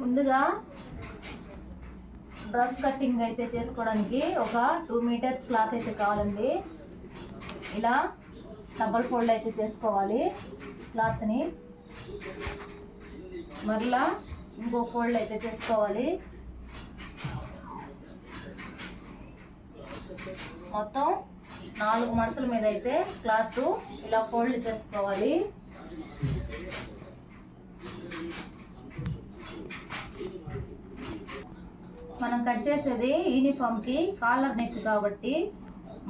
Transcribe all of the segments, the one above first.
ముందుగా dress cutting అయితే చేసుకోవడానికి ఒక టూ మీటర్స్ క్లాత్ అయితే కావాలండి. ఇలా డబల్ ఫోల్డ్ అయితే చేసుకోవాలి క్లాత్ని. మరలా ఇంకో ఫోల్డ్ అయితే చేసుకోవాలి. మొత్తం నాలుగు మడతల మీద అయితే క్లాత్ ఇలా ఫోల్డ్ చేసుకోవాలి. మనం కట్ చేసేది యూనిఫామ్కి కాలర్ నెక్ కాబట్టి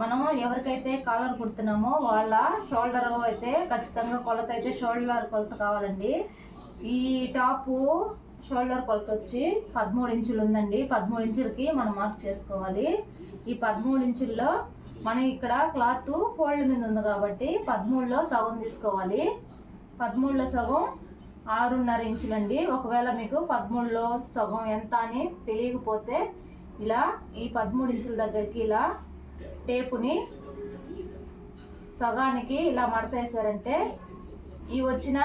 మనం ఎవరికైతే కాలర్ కుడుతున్నామో వాళ్ళ షోల్డర్ అయితే ఖచ్చితంగా కొలత అయితే షోల్డర్ కొలత కావాలండి. ఈ టాపు షోల్డర్ కొలత వచ్చి పదమూడు ఇంచులు ఉందండి. పదమూడు ఇంచులకి మనం మార్క్ చేసుకోవాలి. ఈ పదమూడు ఇంచుల్లో మనం ఇక్కడ క్లాత్ ఫోల్డ్ మీద ఉంది కాబట్టి పదమూడులో సగం తీసుకోవాలి. పదమూడులో సగం ఆరున్నర ఇంచులండి. ఒకవేళ మీకు పదమూడులో సగం ఎంత అని తెలియకపోతే ఇలా ఈ పదమూడు ఇంచుల దగ్గరికి ఇలా టేపుని సగానికి ఇలా మడత వేసారంటే ఈ వచ్చిన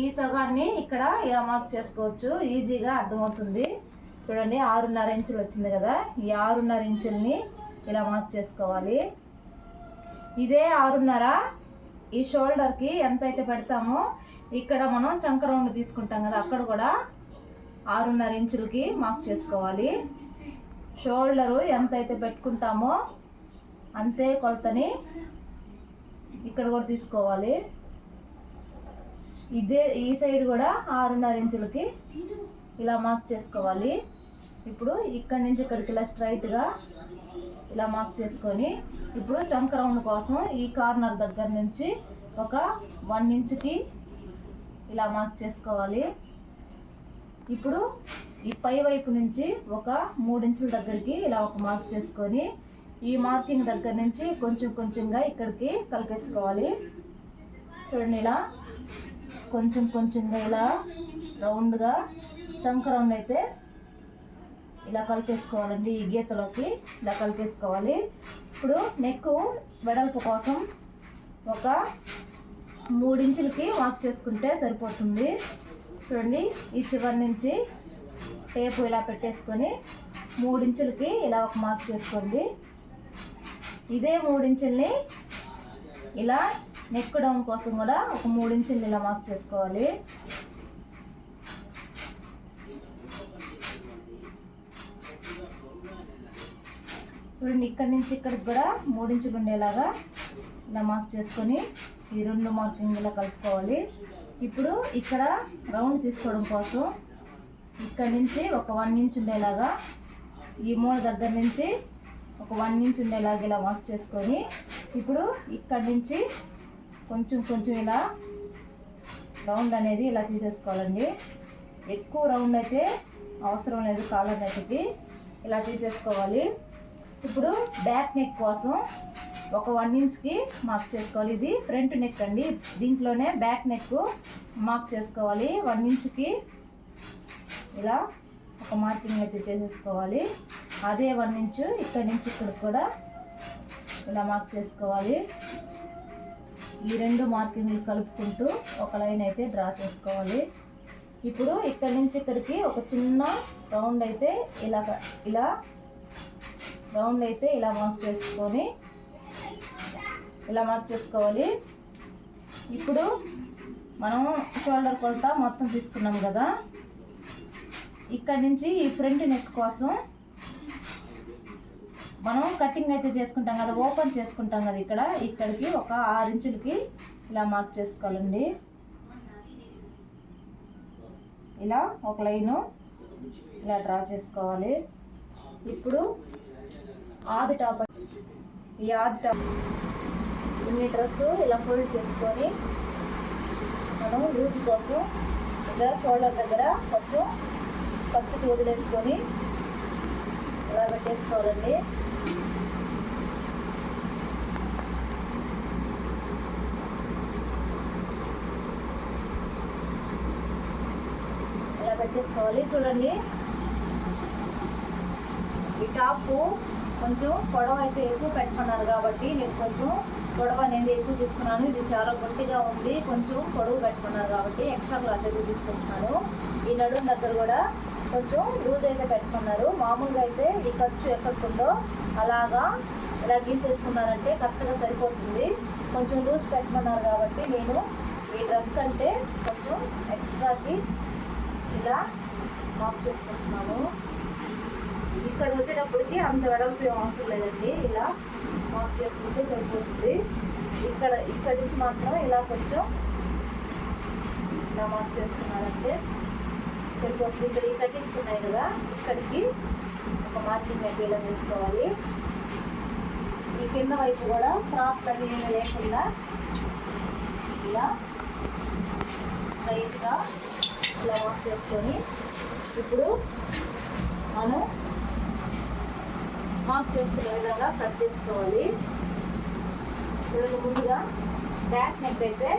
ఈ సగాన్ని ఇక్కడ ఇలా మార్క్ చేసుకోవచ్చు. ఈజీగా అర్థమవుతుంది. చూడండి ఆరున్నర ఇంచులు వచ్చింది కదా. ఈ ఆరున్నర ఇంచుల్ని ఇలా మార్క్ చేసుకోవాలి. ఇదే ఆరున్నర ఈ షోల్డర్కి ఎంత అయితే పెడతామో ఇక్కడ మనం చంక రౌండ్ తీసుకుంటాం కదా అక్కడ కూడా ఆరున్నర ఇంచులకి మార్క్ చేసుకోవాలి. షోల్డరు ఎంత అయితే పెట్టుకుంటామో అంతే కొలతని ఇక్కడ కూడా తీసుకోవాలి. ఇదే ఈ సైడ్ కూడా ఆరున్నర ఇంచులకి ఇలా మార్క్ చేసుకోవాలి. ఇప్పుడు ఇక్కడి నుంచి ఇక్కడికి ఇలా స్ట్రైట్గా ఇలా మార్క్ చేసుకొని ఇప్పుడు చంక రౌండ్ కోసం ఈ కార్నర్ దగ్గర నుంచి ఒక వన్ ఇంచుకి ఇలా మార్క్ చేసుకోవాలి. ఇప్పుడు ఈ పై వైపు నుంచి ఒక మూడించుల దగ్గరికి ఇలా ఒక మార్క్ చేసుకొని ఈ మార్కింగ్ దగ్గర నుంచి కొంచెం కొంచెంగా ఇక్కడికి కలిపేసుకోవాలి. చూడండి ఇలా కొంచెం కొంచెంగా ఇలా రౌండ్గా చంక రౌండ్ అయితే ఇలా కలిపేసుకోవాలండి. ఈ గీతలోకి ఇలా కలిపేసుకోవాలి. ఇప్పుడు నెక్ వెడల్పు కోసం ఒక మూడించులకి వాక్ చేసుకుంటే సరిపోతుంది. చూడండి ఈ చివరి నుంచి టేపు ఇలా పెట్టేసుకొని మూడించులకి ఇలా ఒక మార్క్ చేసుకోండి. ఇదే మూడించుల్ని ఇలా నెక్ డౌన్ కోసం కూడా ఒక మూడించుల్ని ఇలా మార్క్ చేసుకోవాలి. చూడండి ఇక్కడి నుంచి ఇక్కడికి కూడా మూడించులు ఉండేలాగా ఇలా మార్క్ చేసుకొని ఈ రెండు మార్కింగ్లో ఇలా కలుపుకోవాలి. ఇప్పుడు ఇక్కడ రౌండ్ తీసుకోవడం కోసం ఇక్కడ నుంచి ఒక వన్ ఇంచ్ ఉండేలాగా ఈ మూల దగ్గర నుంచి ఒక వన్ ఇంచ్ ఉండేలాగా ఇలా మార్క్ చేసుకొని ఇప్పుడు ఇక్కడ నుంచి కొంచెం కొంచెం ఇలా రౌండ్ అనేది ఇలా తీసేసుకోవాలండి. ఎక్కువ రౌండ్ అయితే అవసరం లేదు కాలర్ నెక్కి ఇలా తీసేసుకోవాలి. ఇప్పుడు బ్యాక్ నెక్ కోసం ఒక వన్ ఇంచ్కి మార్క్ చేసుకోవాలి. ఇది ఫ్రంట్ నెక్ అండి. దీంట్లోనే బ్యాక్ నెక్ మార్క్ చేసుకోవాలి. వన్ ఇంచ్కి ఇలా ఒక మార్కింగ్ అయితే చేసేసుకోవాలి. అదే వన్ ఇంచు ఇక్కడ నుంచి ఇక్కడ కూడా ఇలా మార్క్ చేసుకోవాలి. ఈ రెండు మార్కింగ్లు కలుపుకుంటూ ఒక లైన్ అయితే డ్రా చేసుకోవాలి. ఇప్పుడు ఇక్కడ నుంచి ఇక్కడికి ఒక చిన్న రౌండ్ అయితే ఇలా ఇలా రౌండ్ అయితే ఇలా మార్క్ చేసుకొని ఇలా మార్క్ చేసుకోవాలి? ఇప్పుడు మనం షోల్డర్ కొలత మొత్తం తీసుకున్నాం కదా. ఇక్కడ నుంచి ఈ ఫ్రంట్ నెక్ కోసం మనం కటింగ్ అయితే చేసుకుంటాం కదా ఓపెన్ చేసుకుంటాం కదా ఇక్కడ. ఇక్కడికి ఒక ఆరు ఇంచులకి ఇలా మార్క్ చేసుకోవాలండి. ఇలా ఒక లైను ఇలా డ్రా చేసుకోవాలి. ఇప్పుడు ఆది టాప్ ఈ ఆది టాప్ ఇన్ని డ్రెస్ ఇలా ఫోల్డ్ చేసుకొని మనం లూజ్ కోసం ఇలా షోల్డర్ దగ్గర కొంచెం ఖర్చుకి వదిలేసుకొని ఇలా పెట్టేసుకోవాలండి. ఇలా పెట్టేసుకోవాలి. చూడండి. ఈ టాప్ కొంచెం పొడవ అయితే ఎక్కువ పెట్టుకున్నారు కాబట్టి నేను కొంచెం పొడవ అనేది ఎక్కువ తీసుకున్నాను. ఇది చాలా గట్టిగా ఉంది. కొంచెం పొడవు పెట్టుకున్నారు కాబట్టి ఎక్స్ట్రా క్లాత్ ఎక్కువ తీసుకుంటున్నాను. ఈ నడుము దగ్గర కూడా కొంచెం లూజ్ అయితే పెట్టుకున్నారు. మామూలుగా అయితే ఈ ఖర్చు ఎక్కడుందో అలాగా ఇలా గీసేసుకున్నారంటే కరెక్ట్గా సరిపోతుంది. కొంచెం లూజ్ పెట్టుకున్నారు కాబట్టి నేను ఈ డ్రెస్ కంటే కొంచెం ఎక్స్ట్రాకి ఇలా మాప్ చేసుకుంటున్నాను. ఇక్కడ వచ్చేటప్పటికి అంత వెడల్పు అవసరం లేదండి. ఇలా ఇక్కడ ఇక్కడ నుంచి మాత్రం ఇలా కొంచెం నమాజ్ మాప్ చేసుకున్నారంటే ఇక్కడ ఈ కటింగ్స్ ఉన్నాయి కదా ఇక్కడికి ఒక మార్కింగ్ మెటీరియల్ చేసుకోవాలి. ఈ కింద వైపు కూడా క్రాస్ అది లేకుండా ఇలా లైట్గా ఇలా వాక్ చేసుకొని ఇప్పుడు మనం మార్క్ చేసుకునే విధంగా కట్ చేసుకోవాలి. చూడండి ముందుగా బ్యాక్ నెక్ అయితే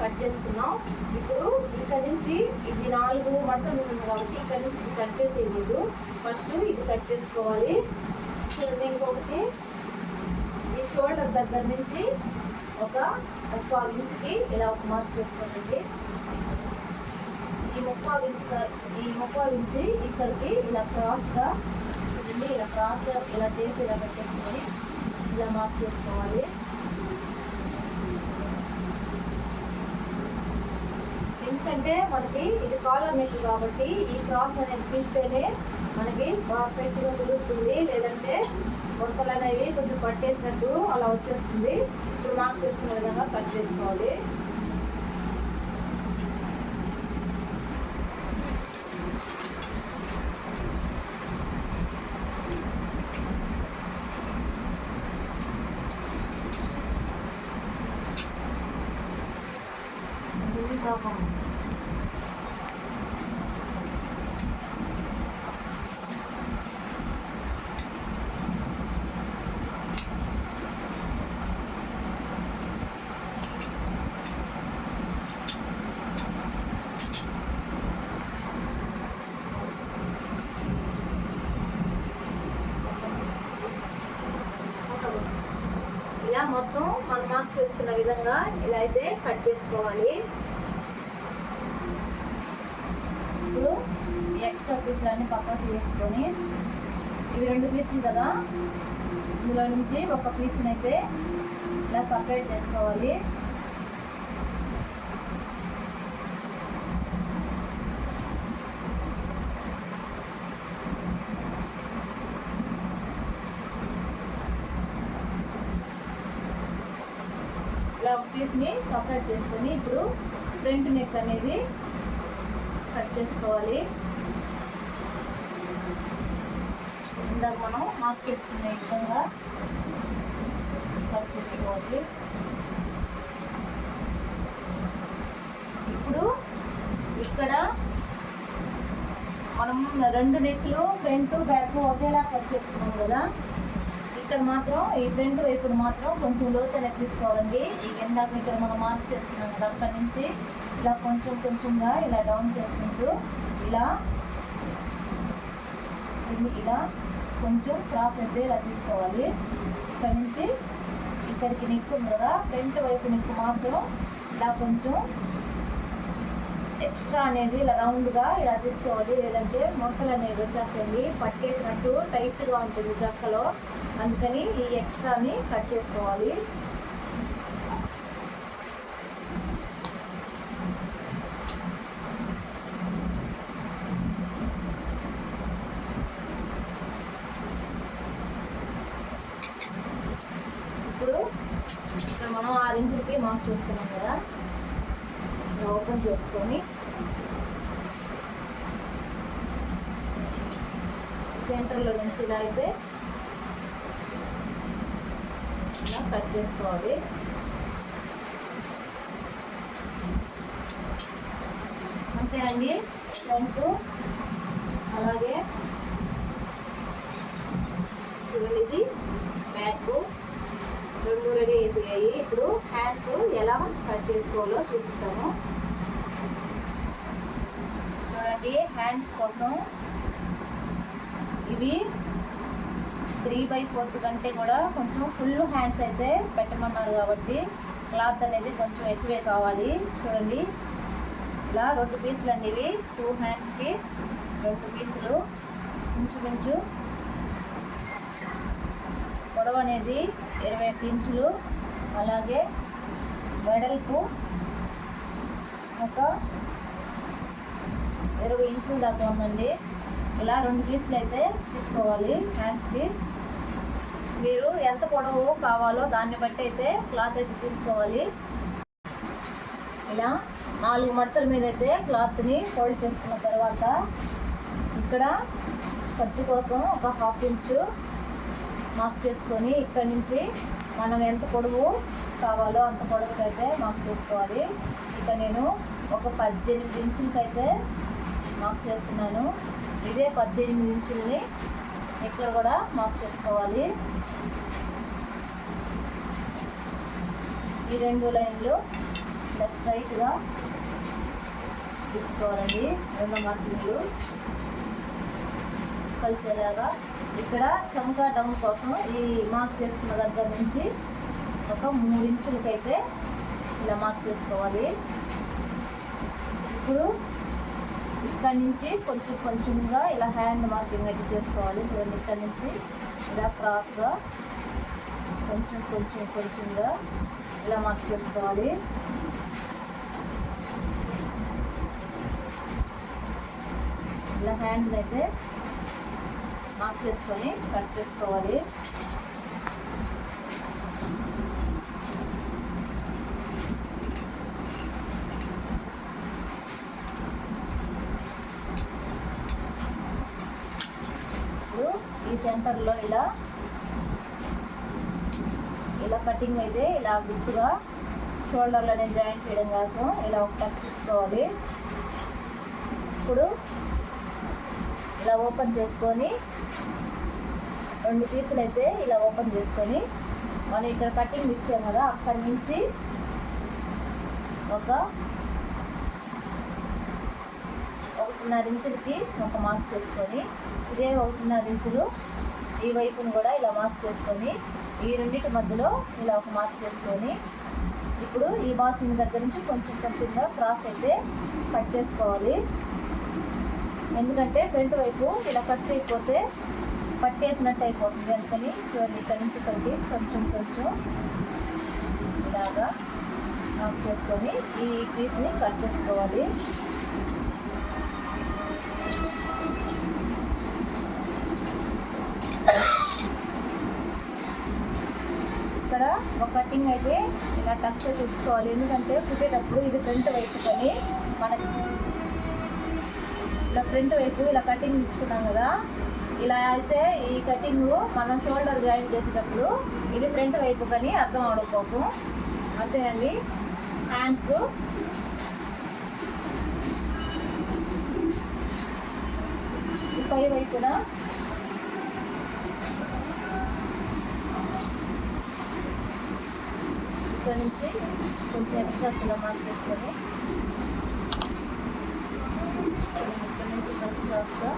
కట్ చేసుకున్నాం. ఇప్పుడు ఇక్కడ నుంచి ఇది నాలుగు మట్టలు ఉంటుంది కాబట్టి ఇక్కడ నుంచి ఇది కట్ చేసేయలేదు ఫస్ట్ ఇది కట్ చేసుకోవాలి. చూడండి ఇంకొకటి. ఈ షోల్డర్ దగ్గర నుంచి ఒక ముప్పావు ఇంచుకి ఇలా ఒక మార్క్ చేసుకోండి. ఈ ముప్పావు ఇంచు ఈ ముప్పావు ఇంచి ఇక్కడికి ఇలా క్రాస్గా చూడండి ఇలా క్రాస్గా ఇలా టేప్ ఇలా పెట్టేసుకొని ఇలా మార్క్ చేసుకోవాలి ఎందుకంటే మనకి ఇది కాలర్ నెక్ కాబట్టి ఈ క్రాస్ అనేది తీస్తేనే మనకి పర్ఫెక్ట్గా కుదురుతుంది లేదంటే ముడతలు అనేవి కొంచెం పట్టేసినట్టు అలా వచ్చేస్తుంది. ఇప్పుడు మార్క్ చేసుకునే విధంగా కట్ చేసుకోవాలి ఇది పాపం. ఇలా మొత్తం మనం మార్క్ చేసుకున్న విధంగా ఇలా అయితే కట్ చేసుకోవాలి. ఇప్పుడు ఈ ఎక్స్ట్రా పీసులన్నీ అన్ని పక్కకు వేసుకొని ఇవి రెండు పీసులు కదా? ఇందులో నుంచి ఒక పీస్ని అయితే ఇలా సపరేట్ చేసుకోవాలి. ఇలా సపరేట్ చేసుకొని ఇప్పుడు ఫ్రంట్ నెక్ అనేది కట్ చేసుకోవాలి. ఇందాక మనం మార్క్ చేసుకునే విధంగా కట్ చేసుకోవాలి. ఇప్పుడు ఇక్కడ మనం రెండు నెక్లు ఫ్రంట్ బ్యాక్ ఒకేలా కట్ చేసుకున్నాం కదా. ఇక్కడ మాత్రం ఈ ఫ్రంట్ వైపున మాత్రం కొంచెం లోతుగా తీసుకోవాలండి. ఈ కింద ఇక్కడ మనం మార్క్ చేసుకున్నాం కదా అక్కడి నుంచి ఇలా కొంచెం కొంచెంగా ఇలా డౌన్ చేసుకుంటూ ఇలా ఇది ఇలా కొంచెం క్రాస్ అయితే ఇలా తీసుకోవాలి. ఇక్కడ నుంచి ఇక్కడికి నెక్ ఉంది కదా ఫ్రంట్ వైపు నిక్కు మాత్రం ఇలా కొంచెం ఎక్స్ట్రా అనేది ఇలా రౌండ్గా ఇలా తీసుకోవాలి. లేదంటే మొక్కలు అనేవి వచ్చేస్తాయి పట్టేసినట్టు టైట్గా ఉంటుంది జక్కలో అందుకని ఈ ఎక్స్ట్రాని కట్ చేసుకోవాలి. ఇప్పుడు మనం ఆరు ఇంచులకి మార్క్ చేసుకున్నాం కదా. ఓపెన్ చేసుకొని సెంటర్లో నుంచి ఇలా అయితే ఇలా కట్ చేసుకోవాలి. అంతేనండి? ఫ్రంట్ అలాగే ఇది బ్యాక్ రెండు రెడీ అయిపోయాయి. ఇప్పుడు హ్యాండ్స్ ఎలా కట్ చేసుకోవాలో చూపిస్తాము ఏ హ్యాండ్స్ కోసం ఇవి త్రీ బై ఫోర్త్ కంటే కూడా కొంచెం ఫుల్ హ్యాండ్స్ అయితే పెట్టమన్నారు కాబట్టి క్లాత్ అనేది కొంచెం ఎక్కువే కావాలి. చూడండి. ఇలా రెండు పీసులు అండి ఇవి. టూ హ్యాండ్స్కి రెండు పీసులు ఇంచుమించు పొడవు అనేది ఇరవై ఒక్క ఇంచులు అలాగే వెడల్పు ఒక ఇరవై ఇంచుల దాకా ఉందండి. ఇలా రెండు పీసులు అయితే తీసుకోవాలి హ్యాండ్స్కి మీరు ఎంత పొడవు కావాలో దాన్ని బట్టి అయితే క్లాత్ అయితే తీసుకోవాలి. ఇలా నాలుగు మడతల మీద అయితే క్లాత్ని ఫోల్డ్ చేసుకున్న తర్వాత ఇక్కడ ఖర్చు కోసం ఒక హాఫ్ ఇంచు మార్క్ చేసుకొని ఇక్కడ నుంచి మనం ఎంత పొడవు కావాలో అంత పొడవుకి అయితే మార్క్ చేసుకోవాలి. ఇక నేను ఒక పద్దెనిమిది ఇంచులకి అయితే మార్క్ చేస్తున్నాను. ఇదే పద్దెనిమిది ఇంచుల్ని ఇక్కడ కూడా మార్క్ చేసుకోవాలి. ఈ రెండు లైన్లు ఇలా స్ట్రైట్గా తీసుకోవాలండి. రెండు మార్కింగ్లు కలిసేలాగా. ఇక్కడ చంకా డౌన్ కోసం ఈ మార్క్ చేసుకున్న దగ్గర నుంచి ఒక మూడు ఇంచులకైతే ఇలా మార్క్ చేసుకోవాలి. ఇప్పుడు ఇక్కడ నుంచి కొంచెం కొంచెంగా ఇలా హ్యాండ్ మార్కింగ్ అయితే చేసుకోవాలి. చూడండి ఇక్కడ నుంచి ఇలా క్రాస్గా కొంచెం కొంచెం కొంచెంగా ఇలా మార్క్ చేసుకోవాలి. ఇలా హ్యాండ్ అయితే మార్క్ చేసుకొని కట్ చేసుకోవాలి ఇప్పుడు సెంటర్లో ఇలా ఇలా కటింగ్ అయితే ఇలా గుర్తుగా షోల్డర్లోనే జాయింట్ చేయడం కోసం ఇలా ఒక టక్స్ ఇచ్చుకోవాలి ఇప్పుడు ఇలా ఓపెన్ చేసుకొని రెండు పీసులు అయితే ఇలా ఓపెన్ చేసుకొని మనం ఇక్కడ కటింగ్ ఇచ్చాం కదా అక్కడి నుంచి ఒక ఒకటిన్నర ఇంచులకి ఒక మార్క్ చేసుకొని ఇదే ఒకటిన్నర ఇంచులు ఈ వైపును కూడా ఇలా మార్క్ చేసుకొని ఈ రెండింటి మధ్యలో ఇలా ఒక మార్క్ చేసుకొని ఇప్పుడు ఈ మార్కింగ్ దగ్గర నుంచి కొంచెం కొంచెంగా క్రాస్ అయితే కట్ చేసుకోవాలి. ఎందుకంటే ఫ్రంట్ వైపు ఇలా కట్ చేయకపోతే పట్టేసినట్టు అయిపోతుంది. అందుకని చూడండి ఇక్కడ నుంచి ఇక్కడికి కొంచెం కొంచెం ఇలాగా మార్క్ చేసుకొని ఈ పీస్ని కట్ చేసుకోవాలి. ఇక్కడ ఒక కటింగ్ అయితే ఇలా టచ్ తెచ్చుకోవాలి ఎందుకంటే కుట్టేటప్పుడు ఇది ఫ్రంట్ వైపు కానీ మనకి ఇలా ఫ్రంట్ వైపు ఇలా కటింగ్ ఇచ్చుకున్నాం కదా. ఇలా అయితే ఈ కటింగ్ మనం షోల్డర్ జాయిన్ చేసేటప్పుడు ఇది ఫ్రంట్ వైపు కానీ అర్థం అవడం కోసం. అంతేనండి హ్యాండ్స్ పై వైపున ఇక్కడ నుంచి కొంచెం ఎక్స్ట్రా కిలో మార్క్ తీసుకొని ఇక్కడ నుంచి కట్ క్రాస్గా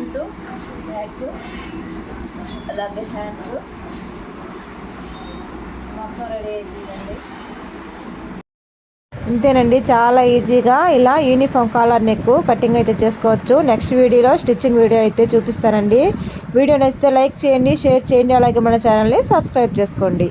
ఫ్రంట్ బ్యాక్ అలాగే హ్యాండ్స్. మొత్తం రెడీ అయిపోయిందండి. అంతేనండి చాలా ఈజీగా ఇలా యూనిఫామ్ కాలర్ నెక్ కటింగ్ అయితే చేసుకోవచ్చు. నెక్స్ట్ వీడియోలో స్టిచ్చింగ్ వీడియో అయితే చూపిస్తారండి వీడియో నచ్చితే లైక్ చేయండి షేర్ చేయండి అలాగే మన ఛానల్ని సబ్స్క్రైబ్ చేసుకోండి.